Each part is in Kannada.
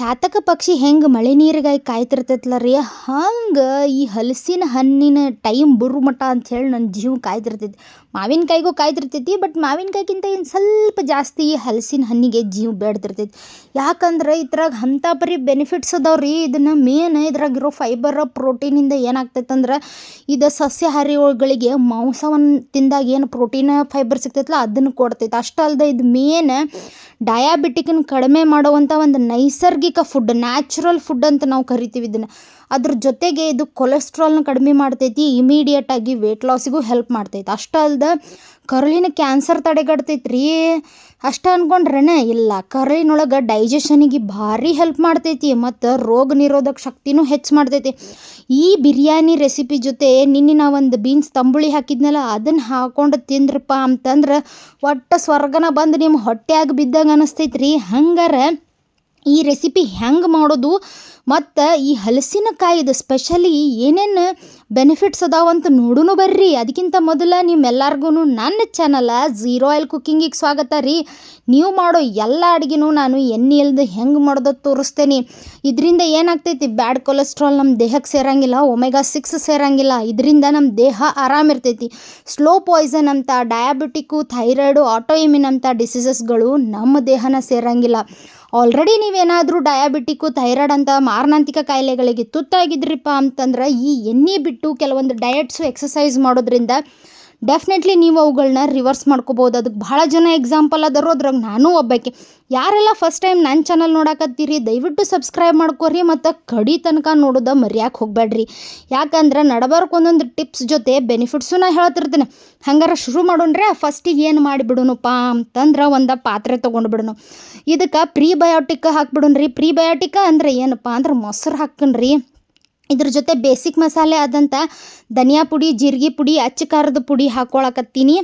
ಚಾತಕ ಪಕ್ಷಿ ಹೆಂಗೆ ಮಳೆ ನೀರಿಗಾಗಿ ಕಾಯ್ತಿರ್ತೈತಲ್ಲ ರೀ ಹಂಗೆ ಈ ಹಲಸಿನ ಹಣ್ಣಿನ ಟೈಮ್ ಬುರುಮಟ ಅಂತ ಅಂಥೇಳಿ ನನ್ನ ಜೀವ ಕಾಯ್ತಿರ್ತೈತಿ. ಮಾವಿನಕಾಯಿಗೂ ಕಾಯ್ತಿರ್ತೈತಿ, ಬಟ್ ಮಾವಿನಕಾಯಿಗಿಂತ ಇನ್ನು ಸ್ವಲ್ಪ ಜಾಸ್ತಿ ಈ ಹಲಸಿನ ಹಣ್ಣಿಗೆ ಜೀವ ಬೇಡ್ತಿರ್ತೈತಿ. ಯಾಕಂದ್ರೆ ಇದ್ರಾಗ ಅಂಥ ಪರಿ ಬೆನಿಫಿಟ್ಸ್ ಅದಾವೆ ರೀ ಇದನ್ನು ಮೇನ್ ಇದ್ರಾಗಿರೋ ಫೈಬರ್ ಪ್ರೋಟೀನಿಂದ ಏನಾಗ್ತೈತೆ ಅಂದ್ರೆ ಇದು ಸಸ್ಯಾಹಾರಿಗಳಿಗೆ ಮಾಂಸವನ್ನು ತಿಂದಾಗ ಏನು ಪ್ರೋಟೀನ್ ಫೈಬರ್ ಸಿಗ್ತೈತಲ್ಲ ಅದನ್ನು ಕೊಡ್ತೈತೆ. ಅಷ್ಟೇ ಅಲ್ಲದೆ ಇದು ಮೇನ್ ಡಯಾಬಿಟಿಕನ್ನು ಕಡಿಮೆ ಮಾಡುವಂಥ ಒಂದು ನೈಸರ್ಗಿಕ ಫುಡ್ ನ್ಯಾಚುರಲ್ ಫುಡ್ ಅಂತ ನಾವು ಕರಿತೀವಿ ಇದನ್ನು. ಅದ್ರ ಜೊತೆಗೆ ಇದು ಕೊಲೆಸ್ಟ್ರಾಲ್ನ ಕಡಿಮೆ ಮಾಡ್ತೈತಿ ಇಮಿಡಿಯೇಟಾಗಿ ವೆಯ್ಟ್ ಲಾಸಿಗೂ ಹೆಲ್ಪ್ ಮಾಡ್ತೈತಿ. ಅಷ್ಟೇ ಅಲ್ಲದೆ ಕರುಳಿನ ಕ್ಯಾನ್ಸರ್ ತಡೆಗಟ್ತೈತೆ ರೀ ಅಷ್ಟು ಅನ್ಕೊಂಡ್ರೇನೆ? ಇಲ್ಲ, ಕರುಳಿನೊಳಗೆ ಡೈಜೆಷನಿಗೆ ಭಾರಿ ಹೆಲ್ಪ್ ಮಾಡ್ತೈತಿ ಮತ್ತು ರೋಗ ನಿರೋಧಕ ಶಕ್ತಿನೂ ಹೆಚ್ಚು ಮಾಡ್ತೈತಿ. ಈ ಬಿರಿಯಾನಿ ರೆಸಿಪಿ ಜೊತೆ ನಿನ್ನೆ ನಾ ಒಂದು ಬೀನ್ಸ್ ತಂಬುಳಿ ಹಾಕಿದ್ನಲ್ಲ ಅದನ್ನು ಹಾಕೊಂಡು ತಿಂದ್ರಪ್ಪ ಅಂತಂದ್ರೆ, ಒಟ್ಟು ಸ್ವರ್ಗನ ಬಂದು ನಿಮ್ಮ ಹೊಟ್ಟೆಯಾಗಿ ಬಿದ್ದಂಗೆ ಅನಿಸ್ತೈತೆ ರೀ ಹಂಗಾರೆ ಈ ರೆಸಿಪಿ ಹೆಂಗೆ ಮಾಡೋದು? ಮತ್ತು ಈ ಹಲಸಿನಕಾಯಿದ ಸ್ಪೆಷಲಿ ಏನೇನು ಬೆನಿಫಿಟ್ಸ್ ಅದಾವಂತ ನೋಡೂನು ಬರ್ರಿ. ಅದಕ್ಕಿಂತ ಮೊದಲು ನಿಮ್ಮೆಲ್ಲರಿಗೂ ನನ್ನ ಚಾನಲ ಝೀರೋ ಆಯಿಲ್ ಕುಕ್ಕಿಂಗಿಗೆ ಸ್ವಾಗತ ರೀ. ನೀವು ಮಾಡೋ ಎಲ್ಲ ಅಡುಗೆನೂ ನಾನು ಎಣ್ಣೆ ಇಲ್ದೆ ಹೆಂಗೆ ಮಾಡೋದು ತೋರಿಸ್ತೇನೆ. ಇದರಿಂದ ಏನಾಗ್ತೈತಿ? ಬ್ಯಾಡ್ ಕೊಲೆಸ್ಟ್ರಾಲ್ ನಮ್ಮ ದೇಹಕ್ಕೆ ಸೇರಂಗಿಲ್ಲ ಒಮೆಗಾ ಸಿಕ್ಸ್ ಸೇರಂಗಿಲ್ಲ. ಇದರಿಂದ ನಮ್ಮ ದೇಹ ಆರಾಮಿರ್ತೈತಿ ಸ್ಲೋ ಪಾಯ್ಸನ್ ಅಂತ ಡಯಾಬಿಟಿಕ್ಕು ಥೈರಾಯ್ಡು ಆಟೋ ಅಂತ ಡಿಸೀಸಸ್ಗಳು ನಮ್ಮ ದೇಹನ ಸೇರಂಗಿಲ್ಲ. ಆಲ್ರೆಡಿ ನೀವೇನಾದರೂ ಡಯಾಬಿಟಿಕ್ಕು ಥೈರಾಯ್ಡ್ ಅಂತ ಮಾರಣಾಂತಿಕ ಕಾಯಿಲೆಗಳಿಗೆ ತುತ್ತಾಗಿದ್ರಿಪ್ಪ ಅಂತಂದ್ರೆ ಈ ಎಣ್ಣೆ ಬಿಟ್ಟು ಕೆಲವೊಂದು ಡಯಟ್ಸು ಎಕ್ಸಸೈಸ್ ಮಾಡೋದ್ರಿಂದ ಡೆಫಿನೆಟ್ಲಿ ನೀವು ಅವುಗಳನ್ನ ರಿವರ್ಸ್ ಮಾಡ್ಕೋಬೋದು. ಅದಕ್ಕೆ ಭಾಳ ಜನ ಎಕ್ಸಾಂಪಲ್ ಅದಾರು. ಅದ್ರಾಗ ನಾನು ಒಬ್ಬಕ್ಕೆ ಯಾರೆಲ್ಲ ಫಸ್ಟ್ ಟೈಮ್ ನನ್ನ ಚಾನಲ್ ನೋಡಕತ್ತೀರಿ, ದಯವಿಟ್ಟು ಸಬ್ಸ್ಕ್ರೈಬ್ ಮಾಡ್ಕೊರಿ ಮತ್ತು ಕಡಿ ತನಕ ನೋಡೋದು ಮರ್ಯಾಕೆ ಹೋಗಬೇಡ್ರಿ ಯಾಕಂದ್ರೆ ನಡಬಾರಕ್ಕೆ ಒಂದೊಂದು ಟಿಪ್ಸ್ ಜೊತೆ ಬೆನಿಫಿಟ್ಸು ನಾ ಹೇಳ್ತಿರ್ತೀನಿ. ಹಂಗಾರೆ ಶುರು ಮಾಡೋಣ್ರೆ. ಫಸ್ಟಿಗೆ ಏನು ಮಾಡಿಬಿಡೋಣಪ್ಪ ಅಂತಂದ್ರೆ ಒಂದು ಪಾತ್ರೆ ತೊಗೊಂಡ್ಬಿಡೋಣ ಇದಕ್ಕೆ ಪ್ರೀಬಯೋಟಿಕ್ ಹಾಕ್ಬಿಡೋಣ್ರಿ ಪ್ರೀಬಯೋಟಿಕ ಅಂದ್ರೆ ಏನಪ್ಪ ಅಂದ್ರೆ ಮೊಸರು ಹಾಕಣ್ರಿ ಇದ್ರ ಜೊತೆ ಬೇಸಿಕ್ ಮಸಾಲೆ ಆದಂಥ ಧನಿಯಾ ಪುಡಿ, ಜೀರಿಗೆ ಪುಡಿ, ಅಚ್ಚ ಖಾರದ ಪುಡಿ ಹಾಕ್ಕೊಳಕತ್ತೀನಿ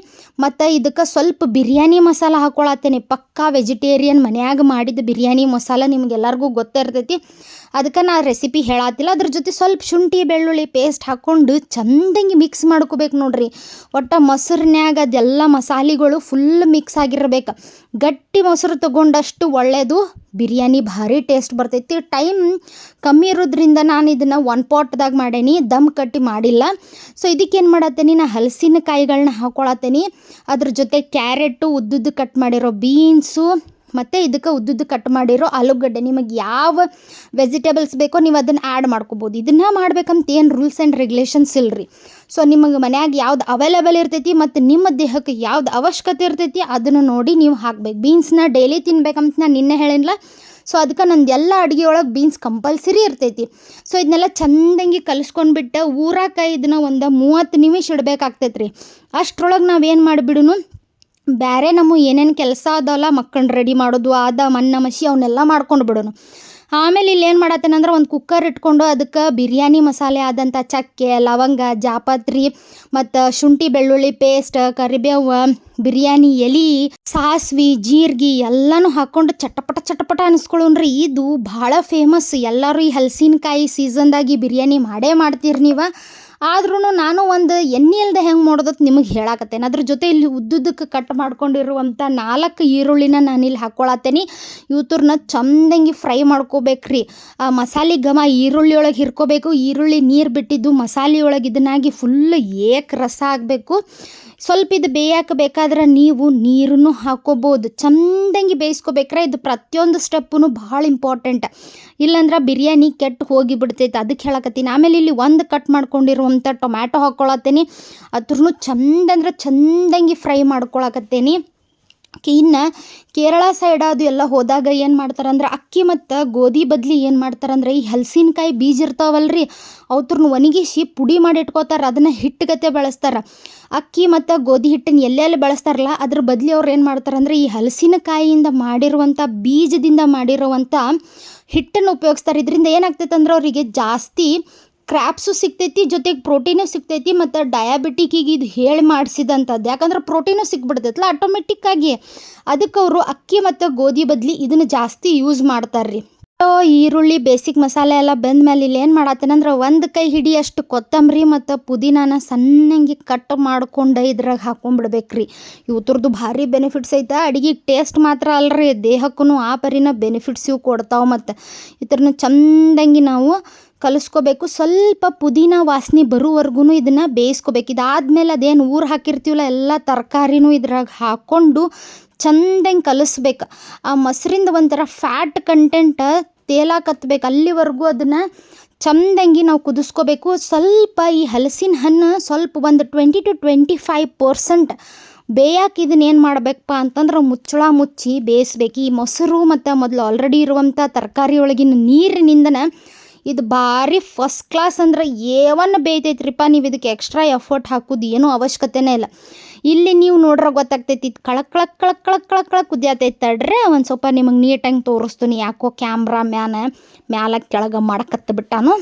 ಮತ್ತು ಇದಕ್ಕೆ ಸ್ವಲ್ಪ ಬಿರಿಯಾನಿ ಮಸಾಲ ಹಾಕ್ಕೊಳತ್ತೀನಿ ಪಕ್ಕಾ ವೆಜಿಟೇರಿಯನ್ ಮನ್ಯಾಗ ಮಾಡಿದ ಬಿರಿಯಾನಿ ಮಸಾಲ ನಿಮ್ಗೆಲ್ಲರಿಗೂ ಗೊತ್ತೇ ಇರ್ತೈತಿ. ಅದಕ್ಕೆ ನಾ ರೆಸಿಪಿ ಹೇಳತ್ತಿಲ್ಲ ಅದ್ರ ಜೊತೆ ಸ್ವಲ್ಪ ಶುಂಠಿ, ಬೆಳ್ಳುಳ್ಳಿ ಪೇಸ್ಟ್ ಹಾಕ್ಕೊಂಡು ಚಂದಂಗೆ ಮಿಕ್ಸ್ ಮಾಡ್ಕೋಬೇಕು ನೋಡ್ರಿ. ಒಟ್ಟು ಮೊಸರಿನ್ಯಾಗ ಅದೆಲ್ಲ ಮಸಾಲೆಗಳು ಫುಲ್ ಮಿಕ್ಸ್ ಆಗಿರಬೇಕು. ಗಟ್ಟಿ ಮೊಸರು ತಗೊಂಡಷ್ಟು ಒಳ್ಳೆಯದು ಬಿರಿಯಾನಿ ಭಾರಿ ಟೇಸ್ಟ್ ಬರ್ತೈತಿ. ಟೈಮ್ ಕಮ್ಮಿ ಇರೋದ್ರಿಂದ ನಾನು ಇದನ್ನು ಒನ್ ಪಾಟ್ದಾಗ ಮಾಡೇನಿ, ದಮ್ ಕಟ್ಟಿ ಮಾಡಿಲ್ಲ. ಸೊ ಇದಕ್ಕೇನು ಮಾಡತ್ತೇನಿ, ನಾ ಹಲಸಿನಕಾಯಿಗಳನ್ನ ಹಾಕ್ಕೊಳತ್ತೇನಿ ಅದ್ರ ಜೊತೆ ಕ್ಯಾರೆಟು ಉದ್ದುದ್ದು ಕಟ್ ಮಾಡಿರೋ ಬೀನ್ಸು ಮತ್ತು ಇದಕ್ಕೆ ಉದ್ದುದ್ದು ಕಟ್ ಮಾಡಿರೋ ಆಲೂಗಡ್ಡೆ. ನಿಮಗೆ ಯಾವ ವೆಜಿಟೇಬಲ್ಸ್ ಬೇಕೋ ನೀವು ಅದನ್ನು ಆ್ಯಡ್ ಮಾಡ್ಕೋಬೋದು. ಇದನ್ನು ಮಾಡ್ಬೇಕಂತ ಏನು ರೂಲ್ಸ್ ಆ್ಯಂಡ್ ರೆಗ್ಯುಲೇಷನ್ಸ್ ಇಲ್ಲರಿ ಸೊ ನಿಮಗೆ ಮನ್ಯಾಗ ಯಾವ್ದು ಅವೈಲೇಬಲ್ ಇರ್ತೈತಿ ಮತ್ತು ನಿಮ್ಮ ದೇಹಕ್ಕೆ ಯಾವ್ದು ಅವಶ್ಯಕತೆ ಇರ್ತೈತಿ ಅದನ್ನು ನೋಡಿ ನೀವು ಹಾಕ್ಬೇಕು. ಬೀನ್ಸ್ನ ಡೈಲಿ ತಿನ್ಬೇಕಂತ ನಾನು ನಿನ್ನೆ ಹೇಳಿಲ್ಲ ಸೊ ಅದಕ್ಕೆ ನಂದು ಎಲ್ಲ ಅಡುಗೆ ಒಳಗೆ ಬೀನ್ಸ್ ಕಂಪಲ್ಸರಿ ಇರ್ತೈತಿ. ಸೊ ಇದನ್ನೆಲ್ಲ ಚಂದಂಗಿ ಕಲಿಸ್ಕೊಂಡ್ಬಿಟ್ಟು ಊರಾಕ ಇದನ್ನ ಒಂದು ಮೂವತ್ತು ನಿಮಿಷ ಇಡಬೇಕಾಗ್ತೈತೆ ರೀ ಅಷ್ಟರೊಳಗೆ ನಾವೇನು ಮಾಡಿಬಿಡುನು? ಬೇರೆ ನಮ್ಮ ಏನೇನು ಕೆಲಸ ಅದಲ್ಲ ಮಕ್ಕಳನ್ನ ರೆಡಿ ಮಾಡೋದು, ಆದ, ಮಣ್ಣ ಮಸಿ ಅವನ್ನೆಲ್ಲ ಮಾಡ್ಕೊಂಡು ಬಿಡೋನು. ಆಮೇಲೆ ಇಲ್ಲಿ ಏನು ಮಾಡತ್ತೇನಂದ್ರೆ ಒಂದು ಕುಕ್ಕರ್ ಇಟ್ಕೊಂಡು ಅದಕ್ಕೆ ಬಿರಿಯಾನಿ ಮಸಾಲೆ ಆದಂಥ ಚಕ್ಕೆ, ಲವಂಗ, ಜಾಪತ್ರಿ ಮತ್ತು ಶುಂಠಿ, ಬೆಳ್ಳುಳ್ಳಿ ಪೇಸ್ಟ್ ಕರಿಬೇವು, ಬಿರಿಯಾನಿ, ಎಲೆ, ಸಾಸ್ವಿ, ಜೀರ್ಗಿ ಎಲ್ಲನೂ ಹಾಕ್ಕೊಂಡು ಚಟಪಟ ಚಟಪಟ ಅನಿಸ್ಕೊಳ್ಳೋಣ್ರಿ. ಇದು ಭಾಳ ಫೇಮಸ್ ಎಲ್ಲರೂ ಈ ಹಲಸಿನಕಾಯಿ ಸೀಸನ್ದಾಗಿ ಬಿರಿಯಾನಿ ಮಾಡೇ ಮಾಡ್ತೀರಿ ನೀವು. ಆದ್ರೂ ನಾನು ಒಂದು ಎಣ್ಣೆ ಇಲ್ಲದೆ ಹೆಂಗೆ ಮಾಡೋದತ್ ನಿಮಗೆ ಹೇಳಾಕತ್ತೇನೆ. ಅದ್ರ ಜೊತೆ ಇಲ್ಲಿ ಉದ್ದುದ್ದಕ್ಕೆ ಕಟ್ ಮಾಡ್ಕೊಂಡಿರುವಂಥ ನಾಲ್ಕು ಈರುಳ್ಳಿನ ನಾನಿಲ್ಲಿ ಹಾಕ್ಕೊಳತ್ತೇನಿ ಇವತ್ತೂರ್ನ ಚಂದಂಗಿ ಫ್ರೈ ಮಾಡ್ಕೋಬೇಕ್ರಿ. ಆ ಮಸಾಲೆ ಘಮ ಈರುಳ್ಳಿ ಒಳಗೆ ಹಿರ್ಕೋಬೇಕು. ಈರುಳ್ಳಿ ನೀರು ಬಿಟ್ಟಿದ್ದು ಮಸಾಲೆ ಒಳಗೆ ಇದನ್ನಾಗಿ ಫುಲ್ ಏಕ್ ರಸ ಆಗಬೇಕು. ಸ್ವಲ್ಪ ಇದು ಬೇಯಕ್ಕೆ ಬೇಕಾದ್ರೆ ನೀವು ನೀರನ್ನು ಹಾಕೋಬೋದು. ಚಂದಂಗೆ ಬೇಯಿಸ್ಕೋಬೇಕ್ರೆ ಇದು ಪ್ರತಿಯೊಂದು ಸ್ಟೆಪ್ಪು ಭಾಳ ಇಂಪಾರ್ಟೆಂಟ್ ಇಲ್ಲಾಂದ್ರೆ ಬಿರಿಯಾನಿ ಕೆಟ್ಟು ಹೋಗಿ ಬಿಡ್ತೈತೆ ಅದಕ್ಕೆ ಹೇಳಕತ್ತೀನಿ. ಆಮೇಲೆ ಇಲ್ಲಿ ಒಂದು ಕಟ್ ಮಾಡ್ಕೊಂಡಿರುವಂಥ ಟೊಮ್ಯಾಟೊ ಹಾಕ್ಕೊಳತ್ತೀನಿ ಅದ್ರೂ ಚಂದಂದ್ರೆ ಚಂದಂಗಿ ಫ್ರೈ ಮಾಡ್ಕೊಳಕತ್ತೇನಿ. ಇನ್ನು ಕೇರಳ ಸೈಡ್ ಅದು ಎಲ್ಲ ಹೋದಾಗ ಏನು ಮಾಡ್ತಾರಂದ್ರೆ ಅಕ್ಕಿ ಮತ್ತು ಗೋಧಿ ಬದಲಿ ಏನು ಮಾಡ್ತಾರಂದ್ರೆ ಈ ಹಲಸಿನಕಾಯಿ ಬೀಜ ಇರ್ತಾವಲ್ರಿ ಅವ್ರನ್ನ ಒಣಗಿಸಿ ಪುಡಿ ಮಾಡಿ ಇಟ್ಕೋತಾರೆ, ಅದನ್ನು ಹಿಟ್ಟುಗತೆ ಬಳಸ್ತಾರೆ. ಅಕ್ಕಿ ಮತ್ತು ಗೋಧಿ ಹಿಟ್ಟನ್ನು ಎಲ್ಲೆಲ್ಲಿ ಬಳಸ್ತಾರಲ್ಲ, ಅದ್ರ ಬದಲಿ ಅವ್ರು ಏನು ಮಾಡ್ತಾರಂದ್ರೆ ಈ ಹಲಸಿನಕಾಯಿಯಿಂದ ಮಾಡಿರುವಂಥ ಬೀಜದಿಂದ ಮಾಡಿರುವಂಥ ಹಿಟ್ಟನ್ನು ಉಪಯೋಗಿಸ್ತಾರೆ. ಇದರಿಂದ ಏನಾಗ್ತೈತೆ ಅಂದ್ರೆ ಅವರಿಗೆ ಜಾಸ್ತಿ ಕ್ರ್ಯಾಪ್ಸು ಸಿಗ್ತೈತಿ, ಜೊತೆಗೆ ಪ್ರೋಟೀನು ಸಿಗ್ತೈತಿ, ಮತ್ತು ಡಯಾಬಿಟಿಕಿಗೆ ಇದು ಹೇಳಿ ಮಾಡಿಸಿದಂಥದ್ದು ಯಾಕಂದ್ರೆ ಪ್ರೋಟೀನು ಸಿಕ್ಬಿಡ್ತೈತಲ್ಲ ಆಟೋಮೆಟಿಕ್ಕಾಗಿ ಅದಕ್ಕೆ ಅವರು ಅಕ್ಕಿ ಮತ್ತು ಗೋಧಿ ಬದಲಿ ಇದನ್ನು ಜಾಸ್ತಿ ಯೂಸ್ ಮಾಡ್ತಾರೆ ರೀ ಈರುಳ್ಳಿ ಬೇಸಿಕ್ ಮಸಾಲೆ ಎಲ್ಲ ಬೆಂದ ಮೇಲೆ ಇಲ್ಲಿ ಏನು ಮಾಡತ್ತೇನಂದ್ರೆ ಒಂದು ಕೈ ಹಿಡಿಯಷ್ಟು ಕೊತ್ತಂಬರಿ ಮತ್ತು ಪುದೀನಾನ ಸಣ್ಣಂಗೆ ಕಟ್ ಮಾಡ್ಕೊಂಡು ಇದ್ರಾಗ ಹಾಕೊಂಡ್ಬಿಡ್ಬೇಕ್ರಿ ಇವತ್ರದ್ದು ಭಾರಿ ಬೆನಿಫಿಟ್ಸ್ ಐತೆ. ಅಡಿಗೆ ಟೇಸ್ಟ್ ಮಾತ್ರ ಅಲ್ರಿ. ದೇಹಕ್ಕೂ ಆ ಪರಿನ ಬೆನಿಫಿಟ್ಸ್ ಇವು ಕೊಡ್ತಾವೆ ಮತ್ತು. ಇದ್ರನ್ನ ಚಂದಂಗಿ ನಾವು ಕಲಿಸ್ಕೋಬೇಕು. ಸ್ವಲ್ಪ ಪುದೀನ ವಾಸನೆ ಬರುವವರೆಗೂ ಇದನ್ನು ಬೇಯಿಸ್ಕೋಬೇಕು. ಇದಾದಮೇಲೆ ಅದೇನು ಊರು ಹಾಕಿರ್ತೀವಲ್ಲ, ಎಲ್ಲ ತರಕಾರಿನೂ ಇದ್ರಾಗ ಹಾಕ್ಕೊಂಡು ಚಂದಂಗೆ ಕಲಿಸ್ಬೇಕು. ಆ ಮೊಸರಿಂದ ಒಂಥರ ಫ್ಯಾಟ್ ಕಂಟೆಂಟ್ ತೇಲಾಕತ್ಬೇಕು ಅಲ್ಲಿವರೆಗೂ ಅದನ್ನು ಚಂದಂಗಿ ನಾವು ಕುದಿಸ್ಕೋಬೇಕು. ಸ್ವಲ್ಪ ಈ ಹಲಸಿನ ಹಣ್ಣು ಸ್ವಲ್ಪ ಒಂದು twenty to twenty five percent ಬೇಯಕ್ಕೆ ಇದನ್ನ ಏನು ಮಾಡಬೇಕಪ್ಪ ಅಂತಂದ್ರೆ ಮುಚ್ಚಳ ಮುಚ್ಚಿ ಬೇಯಿಸ್ಬೇಕು. ಈ ಮೊಸರು ಮತ್ತು ಮೊದಲು ಆಲ್ರೆಡಿ ಇರುವಂಥ ತರಕಾರಿ ಒಳಗಿನ ನೀರಿನಿಂದನ ಇದು ಭಾರಿ ಫಸ್ಟ್ ಕ್ಲಾಸ್ ಅಂದ್ರೆ ಏವನ್ ಬೇಯ್ತೈತ್ರಿಪ್ಪ ನೀವು ಇದಕ್ಕೆ ಎಕ್ಸ್ಟ್ರಾ ಎಫರ್ಟ್ ಹಾಕೋದು ಏನೂ ಅವಶ್ಯಕತೆನೇ ಇಲ್ಲ. ಇಲ್ಲಿ ನೀವು ನೋಡ್ರೆ ಗೊತ್ತಾಗ್ತೈತಿ, ಇದು ಕಳಕ್ ಕಳಕ್ ಕಳಕ್ ಕಳಕ್ ಕಳಕ್ ಕಳಕ್ ಕುದಿಯತೈತೆ ತಡ್ರಿ, ಒಂದು ಸ್ವಲ್ಪ ನಿಮಗೆ ನೀಟಾಗಿ ತೋರಿಸ್ತೀನಿ. ಯಾಕೋ ಕ್ಯಾಮ್ರಾ ಮ್ಯಾನ ಮ್ಯಾಲ ಕೆಳಗೆ ಮಾಡಕತ್ತ ಬಿಟ್ಟಾನು.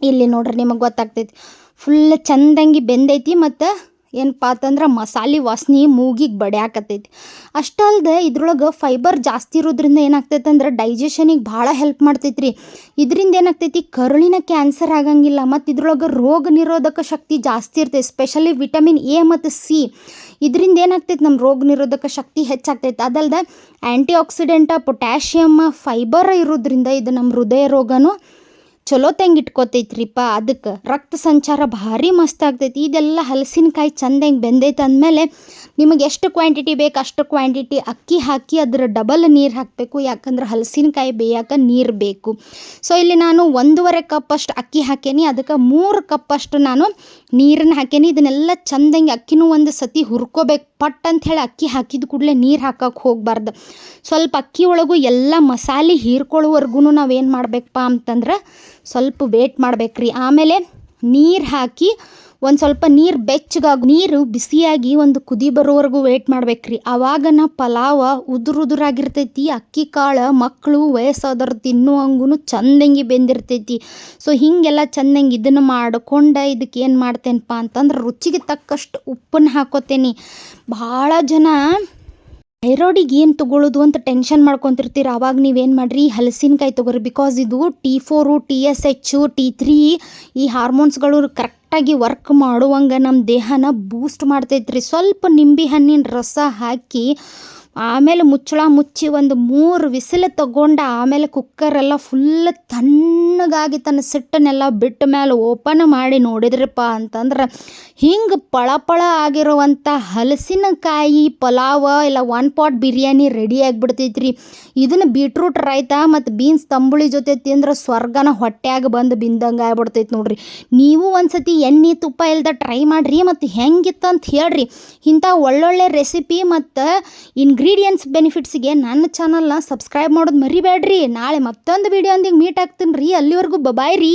ಇಲ್ಲಿ ನೋಡ್ರಿ ನಿಮಗೆ ಗೊತ್ತಾಗ್ತೈತಿ ಫುಲ್ ಚಂದಂಗಿ ಬೆಂದೈತಿ ಮತ್ತು ಏನಪ್ಪ ಅಂತಂದ್ರೆ ಮಸಾಲೆ ವಾಸನೆ ಮೂಗಿಗೆ ಬಡ್ಯಾಕತ್ತೈತಿ. ಅಷ್ಟಲ್ದೆ ಇದ್ರೊಳಗೆ ಫೈಬರ್ ಜಾಸ್ತಿ ಇರೋದ್ರಿಂದ ಏನಾಗ್ತೈತೆ ಅಂದ್ರೆ ಡೈಜೆಷನಿಗೆ ಭಾಳ ಹೆಲ್ಪ್ ಮಾಡ್ತೈತೆ ರೀ ಇದರಿಂದ ಏನಾಗ್ತೈತಿ ಕರುಳಿನ ಕ್ಯಾನ್ಸರ್ ಆಗಂಗಿಲ್ಲ ಮತ್ತು ಇದ್ರೊಳಗೆ ರೋಗ ನಿರೋಧಕ ಶಕ್ತಿ ಜಾಸ್ತಿ ಇರ್ತೈತೆ ಸ್ಪೆಷಲಿ ವಿಟಮಿನ್ ಎ ಮತ್ತು ಸಿ ಇದರಿಂದ ಏನಾಗ್ತೈತೆ ನಮ್ಮ ರೋಗ ನಿರೋಧಕ ಶಕ್ತಿ ಹೆಚ್ಚಾಗ್ತೈತೆ. ಅದಲ್ಲದೆ ಆ್ಯಂಟಿ ಆಕ್ಸಿಡೆಂಟ ಪೊಟ್ಯಾಷಿಯಮ್ ಫೈಬರ್ ಇರೋದ್ರಿಂದ ಇದು ನಮ್ಮ ಹೃದಯ ರೋಗನೂ ಚಲೋ ತಂಗೆ ಇಟ್ಕೋತೈತ್ರಿಪ್ಪ ಅದಕ್ಕೆ. ರಕ್ತ ಸಂಚಾರ ಭಾರಿ ಮಸ್ತ್ ಆಗ್ತೈತಿ. ಇದೆಲ್ಲ ಹಲಸಿನಕಾಯಿ ಚಂದಂಗೆ ಬೆಂದೈತೆ ಅಂದಮೇಲೆ ನಿಮಗೆ ಎಷ್ಟು ಕ್ವಾಂಟಿಟಿ ಬೇಕು ಅಷ್ಟು ಕ್ವಾಂಟಿಟಿ ಅಕ್ಕಿ ಹಾಕಿ ಅದರ ಡಬಲ್ ನೀರು ಹಾಕಬೇಕು. ಯಾಕಂದ್ರೆ ಹಲಸಿನಕಾಯಿ ಬೇಯಕ್ಕೆ ನೀರು ಬೇಕು. ಸೊ ಇಲ್ಲಿ ನಾನು ಒಂದೂವರೆ ಕಪ್ಪಷ್ಟು ಅಕ್ಕಿ ಹಾಕೇನಿ ಅದಕ್ಕೆ ಮೂರು ಕಪ್ಪಷ್ಟು ನಾನು ನೀರನ್ನು ಹಾಕೇನಿ ಇದನ್ನೆಲ್ಲ ಚಂದಂಗೆ ಅಕ್ಕಿನೂ ಒಂದು ಸತಿ ಹುರ್ಕೋಬೇಕು. ಪಟ್ ಅಂತ ಹೇಳಿ ಅಕ್ಕಿ ಹಾಕಿದ ಕೂಡಲೇ ನೀರು ಹಾಕೋಕೆ ಹೋಗಬಾರ್ದು. ಸ್ವಲ್ಪ ಅಕ್ಕಿ ಒಳಗೂ ಎಲ್ಲ ಮಸಾಲೆ ಹೀರ್ಕೊಳ್ಳೋವರೆಗೂ ನಾವೇನು ಮಾಡಬೇಕಪ್ಪ ಅಂತಂದ್ರೆ ಸ್ವಲ್ಪ ವೇಟ್ ಮಾಡ್ಬೇಕ್ರಿ. ಆಮೇಲೆ ನೀರು ಹಾಕಿ ಒಂದು ಸ್ವಲ್ಪ ನೀರು ಬೆಚ್ಚಗಾಗಿ, ನೀರು ಬಿಸಿಯಾಗಿ ಒಂದು ಕುದಿ ಬರೋವರೆಗೂ ವೇಟ್ ಮಾಡ್ಬೇಕ್ರಿ. ಆವಾಗನ ಪಲಾವ ಉದುರು ಉದುರಾಗಿರ್ತೈತಿ ಅಕ್ಕಿ ಕಾಳು ಮಕ್ಕಳು ವಯಸ್ಸಾದವ್ರು ತಿನ್ನುವಂಗೂ ಚಂದಂಗಿ ಬೆಂದಿರ್ತೈತಿ. ಸೊ ಹೀಗೆಲ್ಲ ಚಂದಂಗೆ ಇದನ್ನು ಮಾಡ್ಕೊಂಡು ಇದಕ್ಕೆ ಏನು ಮಾಡ್ತೇನಪ್ಪ ಅಂತಂದ್ರೆ ರುಚಿಗೆ ತಕ್ಕಷ್ಟು ಉಪ್ಪನ್ನು ಹಾಕೋತೇನೆ. ಭಾಳ ಜನ ಥೈರಾಯ್ಡಿಗೆ ಏನು ತೊಗೊಳ್ಳೋದು ಅಂತ ಟೆನ್ಷನ್ ಮಾಡ್ಕೊತಿರ್ತೀರ ಆವಾಗ ನೀವೇನು ಮಾಡಿರಿ? ಹಲಸಿನಕಾಯಿ ತೊಗೊರಿ ಬಿಕಾಸ್ ಇದು T four T S H T three ಈ ಹಾರ್ಮೋನ್ಸ್ಗಳು ಕರೆಕ್ಟಾಗಿ ವರ್ಕ್ ಮಾಡುವಂಗೆ ನಮ್ಮ ದೇಹನ ಬೂಸ್ಟ್ ಮಾಡ್ತೈತ್ರಿ. ಸ್ವಲ್ಪ ನಿಂಬೆ ಹಣ್ಣಿನ ರಸ ಹಾಕಿ ಆಮೇಲೆ ಮುಚ್ಚಳ ಮುಚ್ಚಿ ಒಂದು ಮೂರು ವಿಸಿಲ್ ತಗೊಂಡು ಆಮೇಲೆ ಕುಕ್ಕರೆಲ್ಲ ಫುಲ್ ತಣ್ಣಗಾಗಿ ತನ್ನ ಸಿಟ್ಟನ್ನೆಲ್ಲ ಬಿಟ್ಟ ಮೇಲೆ ಓಪನ್ ಮಾಡಿ ನೋಡಿದ್ರಪ್ಪ ಅಂತಂದ್ರೆ ಹಿಂಗೆ ಪಳ ಪಳ ಆಗಿರುವಂಥ ಹಲಸಿನಕಾಯಿ, ಪಲಾವ ಇಲ್ಲ ಒನ್ ಪಾಟ್ ಬಿರಿಯಾನಿ ರೆಡಿ ಆಗಿಬಿಡ್ತೈತ್ರಿ. ಇದನ್ನು ಬೀಟ್ರೂಟ್ ರೈತ ಮತ್ತು ಬೀನ್ಸ್ ತಂಬುಳಿ ಜೊತೆ ತಿಂದ್ರೆ ಸ್ವರ್ಗನ ಹೊಟ್ಟೆಯಾಗ ಬಂದು ಬಿಂದಂಗೆ ಆಗ್ಬಿಡ್ತೈತೆ ನೋಡ್ರಿ. ನೀವು ಒಂದ್ಸತಿ ಎಣ್ಣೆ ತುಪ್ಪ ಇಲ್ದ ಟ್ರೈ ಮಾಡಿರಿ ಮತ್ತು ಹೆಂಗಿತ್ತು ಅಂತ ಹೇಳ್ರಿ. ಇಂಥ ಒಳ್ಳೊಳ್ಳೆ ರೆಸಿಪಿ ಮತ್ತು ಇಂಗ್ರೀಡಿಯೆಂಟ್ಸ್ ಬೆನಿಫಿಟ್ಸಿಗೆ ನನ್ನ ಚಾನಲ್ನ ಸಬ್ಸ್ಕ್ರೈಬ್ ಮಾಡೋದು ಮರಿಬೇಡ್ರಿ. ನಾಳೆ ಮತ್ತೊಂದು ವೀಡಿಯೋ ಒಂದಿಗೆ ಮೀಟ್ ಆಗ್ತೀನಿ ರೀ. ಅಲ್ಲಿವರೆಗೂ ಬಬಾಯ್ ರೀ.